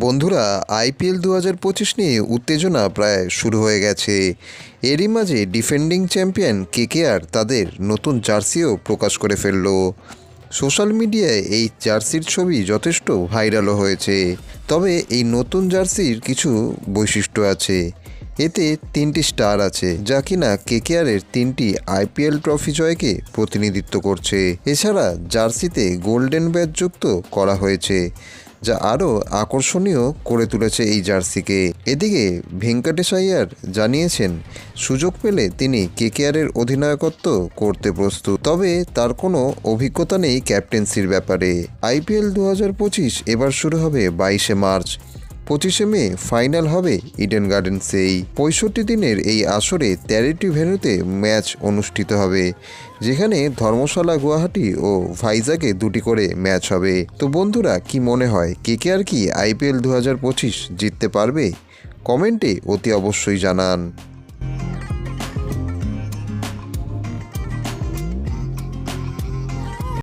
বন্ধুরা আইপিএল দু হাজার পঁচিশ নিয়ে উত্তেজনা প্রায় শুরু হয়ে গেছে। এরই মাঝে ডিফেন্ডিং চ্যাম্পিয়ন কেকেআর তাদের নতুন জার্সিও প্রকাশ করে ফেলল। সোশ্যাল মিডিয়ায় এই জার্সির ছবি যথেষ্ট ভাইরালও হয়েছে। তবে এই নতুন জার্সির কিছু বৈশিষ্ট্য আছে। এতে তিনটি স্টার আছে, যা কিনা কেকেআরের তিনটি আইপিএল ট্রফি জয়কে প্রতিনিধিত্ব করছে। এছাড়া জার্সিতে গোল্ডেন ব্যাচ যুক্ত করা হয়েছে। যা আরও আকর্ষণীয় করে তুলেছে এই জার্সিকে। এদিকে ভেঙ্কটেশ আইয়ার জানিয়েছেন, সুযোগ পেলে তিনি কেকেআরের অধিনায়কত্ব করতে প্রস্তুত। তবে তার কোনো অভিজ্ঞতা নেই ক্যাপ্টেন্সির ব্যাপারে। আইপিএল দু হাজার পঁচিশ এবার শুরু হবে বাইশে মার্চ। পঁচিশে মে ফাইনাল হবে ইডেন গার্ডেন্সেই। পঁয়ষট্টি দিনের এই আসরে তেরোটি ভেন্যুতে ম্যাচ অনুষ্ঠিত হবে, যেখানে ধর্মশালা, গুয়াহাটি ও ভাইজাকে দুটি করে ম্যাচ হবে। তো বন্ধুরা, কি মনে হয়, কে কে আর কি আইপিএল দু হাজার পঁচিশ জিততে পারবে? কমেন্টে অতি অবশ্যই জানান।